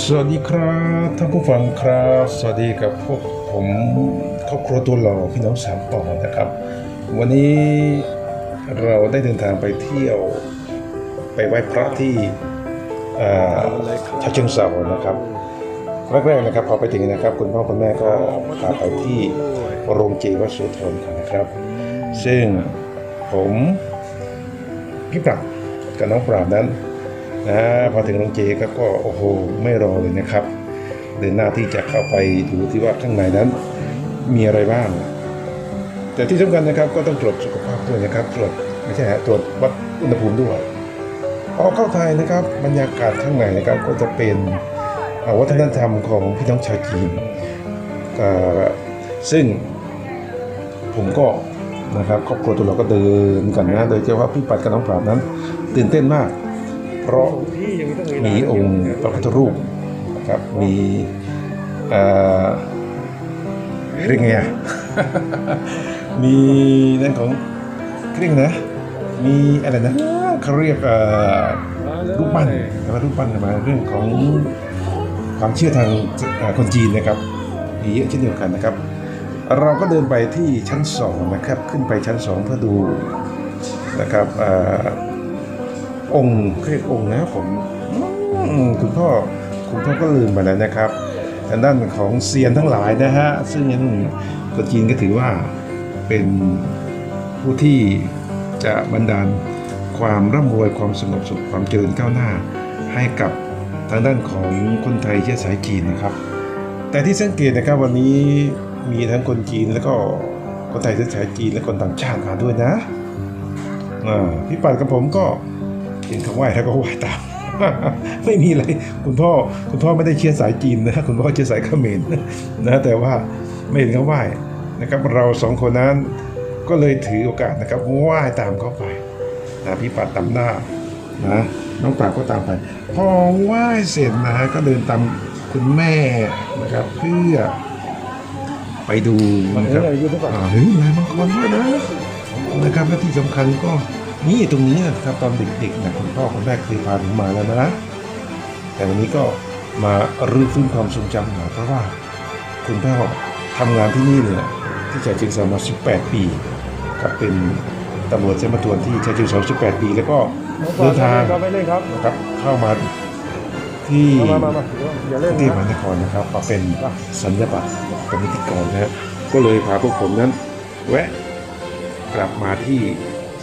สวัสดีครับท่านผู้ฟังครับ สวัสดีกับพวกผมครอบครัวตัวหล่อพี่น้องสามป่อนะครับ วันนี้เราได้เดินทางไปเที่ยวไปไหว้พระที่อ่อชาเชิงเซานะครับแรกๆนะครับพอไปถึงนะครับคุณพ่อคุณแม่ก็พาไปที่โรงเจวัดสุธรกันนะครับ ซึ่งผมพี่ปรับกับน้องปราบนั้น นะพอถึงโรงเจก็ก็โอ้โหไม่รอเลยนะครับเดินหน้าที่จะเข้าไปดูที่ว่าข้างในนั้นมีอะไรบ้าง แต่ที่สำคัญนะครับก็ต้องตรวจสุขภาพด้วยนะครับ ตรวจไม่ใช่ฮะตรวจวัดอุณหภูมิด้วยพอเข้าไทยนะครับบรรยากาศข้างในนะครับก็จะเป็นวัฒนธรรมของพี่น้องชาวจีนซึ่งผมก็นะครับครอบครัวตัวเราก็เดินกันนะโดยเฉพาะพี่ปัดกับน้องปราบนั้น ตื่นเต้นมาก เพราะมีองค์พระพุทธรูปนะครับมีเอ่อเรียกไงอะมีนั่นของเรียกนะมีอะไรนะเขาเรียกรูปปั้นนะรูปปั้นมาเรื่องของความเชื่อทางคนจีนนะครับมีเยอะเช่นเดียวกันนะครับ เราก็เดินไปที่ชั้นสองนะครับขึ้นไปชั้นสองเพื่อดูนะครับ องค์เรียกองค์นะผมคุณพ่อคุณพ่อก็ลืมไปแล้วนะครับทางด้านของเซียนทั้งหลายนะฮะซึ่งยังคนจีนก็ถือว่าเป็นผู้ที่จะบรรดาลความร่ำรวยความสงบสุขความเจริญก้าวหน้า ให้กับทางด้านของคนไทยเชื้อสายจีนนะครับ แต่ที่สังเกตนะครับวันนี้มีทั้งคนจีนแล้วก็คนไทยเชื้อสายจีนและคนต่างชาติมาด้วยนะพี่ปัดกับผมก็ เห็นเขาไหว้แล้วก็ไหว้ตามไม่มีอะไรคุณพ่อคุณพ่อไม่ได้เชื้อสายจีนนะคุณพ่อเชื้อสายเขมรนะแต่ว่าไม่เห็นเขาไหว้นะครับ เราสองคนนั้นก็เลยถือโอกาสนะครับไหว้ตามเขาไปนะพี่ปัดตามหน้านะน้องปราบก็ตามไป พอไหว้เสร็จนะก็เดินตามคุณแม่นะครับ เพื่อไปดูนะครับอ่าเฮ้ยลายมังกรด้วยนะ นะครับและที่สำคัญก็นี่ตรงนี้นะครับตอนเด็กๆนะคุณพ่อคุณแม่เคยพาผมมาแล้วนะ แต่วันนี้ก็มารื้อฟื้นความทรงจำหน่อยเพราะว่าคุณพ่อทำงานที่นี่เลยนะที่ชาเชิงเซามา 18 ปีครับเป็นตำรวจเสมาตรวจที่ชาเชิงเซา18 ปี แล้วก็เดินทางเล่นะครับเข้ามาที่มามามาอย่าเล่นกรุงเทพมหานครนะครับมาเป็นสัญญาบัตรเป็นนิติกรนะฮะก็เลยพาพวกผมนั้น แวะ กลับมาที่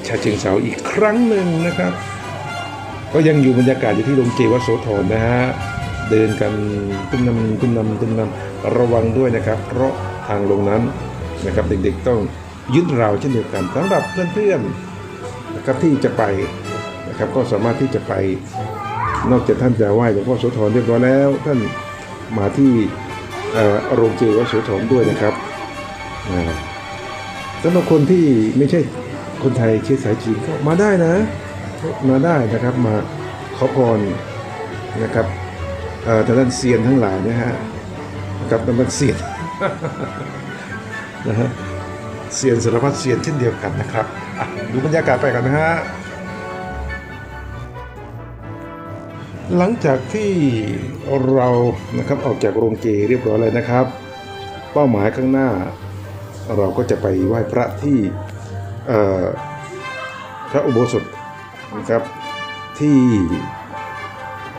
ชาเชิงเซาอีกครั้งหนึ่งนะครับ ก็ยังอยู่บรรยากาศอยู่ที่โรงเจวัดโสธรนะฮะเดินกันตุ้มนำตุ้มนำตุ้มนำระวังด้วยนะครับ เพราะทางลงนั้นนะครับเด็กๆต้องยึดราวเช่นเดียวกันสำหรับเพื่อนๆนะครับที่จะไปนะครับก็สามารถที่จะไปนอกจากท่านจะไหว้หลวงพ่อโสธรเรียบร้อยแล้ว ท่านมาที่โรงเจวัดโสธรด้วยนะครับ สำหรับคนที่ไม่ใช่คนไทยเชื้อสายจีนก็มาได้นะ มาได้นะครับมาขอพรนะครับเอ่ทางด้านเซียนทั้งหลายนะฮะนะครับทางด้านเซียนนะฮะเซียนสารพัดเซียนเช่นเดียวกันนะครับดูบรรยากาศไปกันนะฮะหลังจากที่เรานะครับออกจากโรงเจเรียบร้อยแล้วนะครับ เป้าหมายข้างหน้า เราก็จะไปไหว้พระที่พระอุโบสถนะครับที่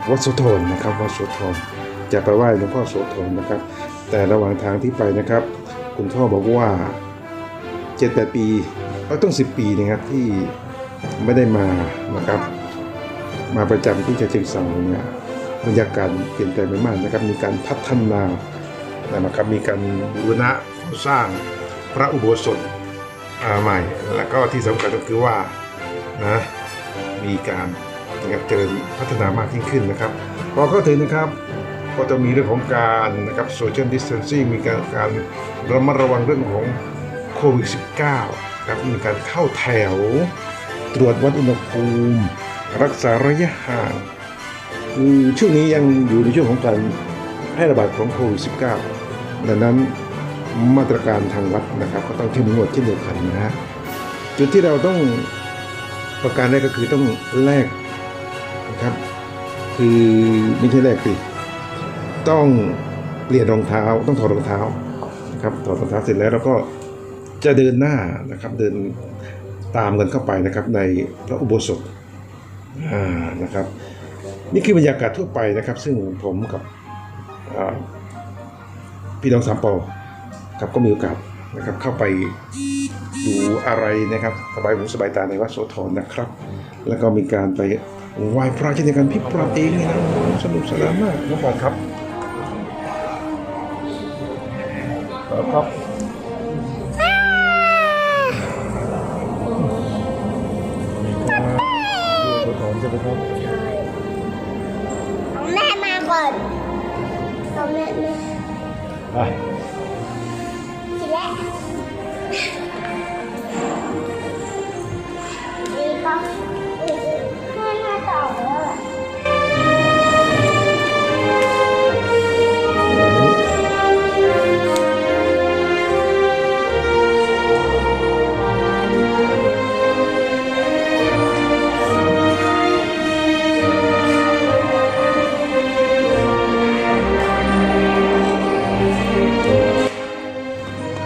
วัดโสธรนะครับวัดโสธรจะไปไหว้หลวงพ่อโสธรนะครับ แต่ระหว่างทางที่ไปนะครับ คุณพ่อบอกว่าเจ็ดแปดปีก็ต้องสิบปีนะครับที่ไม่ได้มานะครับ มาประจำที่ชาเชิงเซาเนี่ยบรรยากาศเปลี่ยนแปลงไปมากนะครับ มีการพัฒนานะครับมีการบูรณะสร้าง พระอุโบสถใหม่ แล้วก็ที่สำคัญก็คือว่านะมีการนะครับเจริญพัฒนามากยิ่งขึ้นนะครับพอเข้าถึงนะครับก็จะมีเรื่องของการนะครับ social distancing มีการการระมัดระวังเรื่องของโควิด -19 ครับมีการเข้าแถว ตรวจวัดอุณหภูมิ รักษาระยะห่างคือช่วงนี้ยังอยู่ในช่วงของการแพร่ระบาดของโควิด -19 ดังนั้น มาตรการทางวัดนะครับ ก็ต้องเข้มงวดเช่นเดียวกันนะฮะจุดที่เราต้องประการแรกก็คือต้องแลกนะครับ คือไม่ใช่แลกสิต้องเปลี่ยนรองเท้า ต้องถอดรองเท้านะครับถอดรองเท้าเสร็จแล้วเราก็จะเดินหน้านะครับเดินตามกันเข้าไปนะครับในพระอุโบสถนะครับ นี่คือบรรยากาศทั่วไปนะครับ ซึ่งผมกับพี่น้องสามปอ ครับก็มีโอกาสนะครับเข้าไปดูอะไรนะครับสบายหูสบายตาในวัดโสธรนะครับ แล้วก็มีการไปไหว้พระเช่นเดียวกันพี่ปราเองนี่นะสนุกสนานมากน้องปราบครับครับโสธรใช่ไหมครับของแม่มาก่อนของแ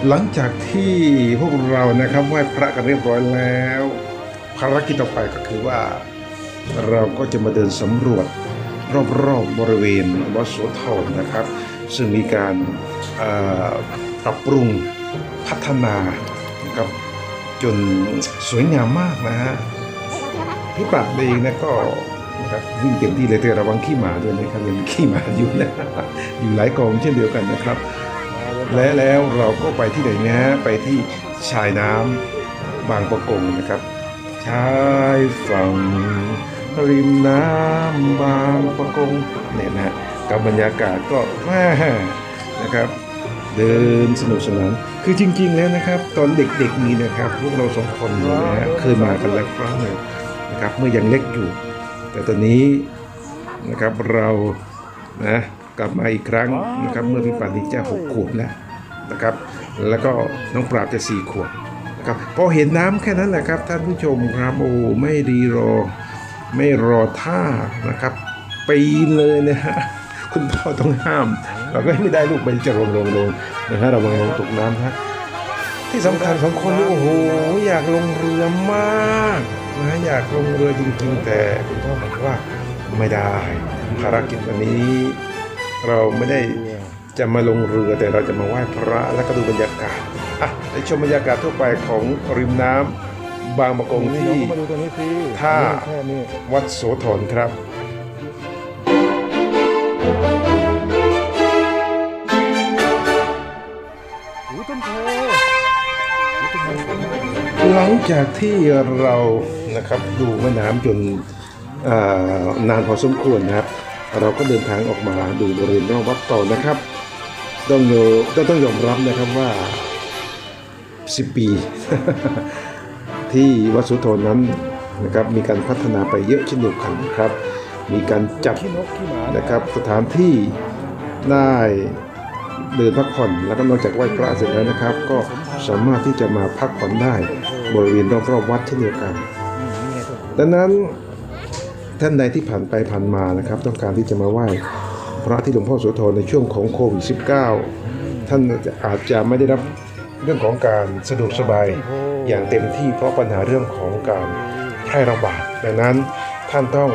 หลังจากที่พวกเรานะครับไหว้พระกันเรียบร้อยแล้วภารกิจต่อไปก็คือว่า เราก็จะมาเดินสำรวจรอบๆบริเวณวัดโสธรนะครับ ซึ่งมีการปรับปรุงพัฒนานะครับจนสวยงามมากนะฮะพี่ปรับเองนะก็นะครับวิ่งเต็มที่เลยแต่ระวังขี้หมาด้วยนะครับยังมีขี้หมาอยู่นะอยู่หลายกองเช่นเดียวกันนะครับ และแล้วเราก็ไปที่ไหนนะฮะไปที่ชายน้ำบางประกงนะครับชายฝั่งริมน้ำบางประกงเนี่ยนะฮะกับบรรยากาศก็แม่นะครับ เดินสนุกสนานคือจริง ๆ แล้วนะครับ ตอนเด็กๆนี่นะครับพวกเราสองคนเนี่ยนะฮะเคยมากันแล้วครั้งหนึ่งนะครับเมื่อยังเล็กอยู่ แต่ตอนนี้นะครับเรานะ กลับมาอีกครั้งนะครับเมื่อพี่ปานิจะหกขวบแล้วนะครับ แล้วก็น้องปราบจะสี่ขวบนะครับพอเห็นน้ำแค่นั้นแหละครับ ท่านผู้ชมครับโอ้ไม่รีรอ ไม่รอท่านะครับปีนเลยนะฮะคุณพ่อต้องห้าม เราก็ไม่ได้ลูกไปจะลงลงลงนะฮะเราลงลงตกน้ำฮะที่สำคัญสองคนนี่โอ้โหอยากลงเรือมากนะอยากลงเรือจริงๆ แต่คุณพ่อบอกว่าไม่ได้ภารกิจวันนี้ เราไม่ได้จะมาลงเรือแต่เราจะมาไหว้พระแล้วก็ดูบรรยากาศอะไปชมบรรยากาศทั่วไปของริมน้ำบางประกงนี่ท่าวัดโสธรครับหลังจากที่เรานะครับดูแม่น้ำจนนานพอสมควรนะครับ เราก็เดินทางออกมาดูบริเวณรอบวัดต่อนะครับ ต้องโยต้องยอมรับนะครับว่า 10 ปี ที่วัดสุโธนั้นนะครับมีการพัฒนาไปเยอะเช่นเดียวกันนะครับ มีการจัดขี้นกขี้หมานะครับสถานที่ได้เดินพักผ่อนแล้วก็นอกจากไหว้พระเสร็จแล้วนะครับ ก็สามารถที่จะมาพักผ่อนได้บริเวณรอบๆวัดเช่นเดียวกัน ดังนั้น ท่านใดที่ผ่านไปผ่านมานะครับ ต้องการที่จะมาไหว้พระที่หลวงพ่อโสธรในช่วงของโควิด -19 ท่านอาจจะไม่ได้รับเรื่องของการสะดวกสบายอย่างเต็มที่เพราะปัญหาเรื่องของการแพร่ระบาดดังนั้นท่านต้อง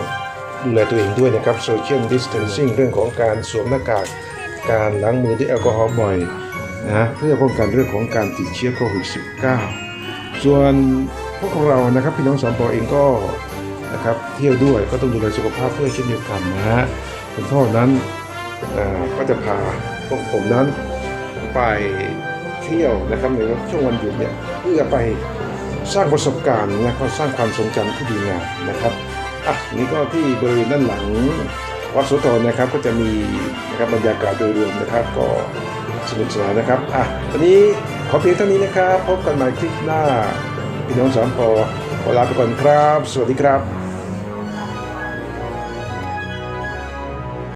ดูแลตัวเองด้วยนะครับ social distancing เรื่องของการสวมหน้ากาก การล้างมือด้วยแอลกอฮอล์บ่อยนะเพื่อป้องกันเรื่องของการติดเชื้อโควิด -19 ส่วนพวกเรานะครับพี่น้องสามปอเองก็ นะครับ เที่ยวด้วยก็ต้องดูแลสุขภาพด้วยเช่นเดียวกันนะฮะคุณพ่อนั้นก็จะพาพวกผมนั้นไปเที่ยวนะครับในช่วงวันหยุดเนี่ยเพื่อไปสร้างประสบการณ์และก็สร้างความทรงจำที่ดีงามนะครับอะนี่ก็ที่บริเวณด้านหลังวัดโสธรนะครับก็จะมีนะครับบรรยากาศโดยรวมนะครับ ก็สนุกสนานนะครับอะวันนี้ขอเพียงเท่านี้นะครับ พบกันใหม่คลิปหน้าพี่น้องสามปอขอลาไปก่อนครับ สวัสดีครับ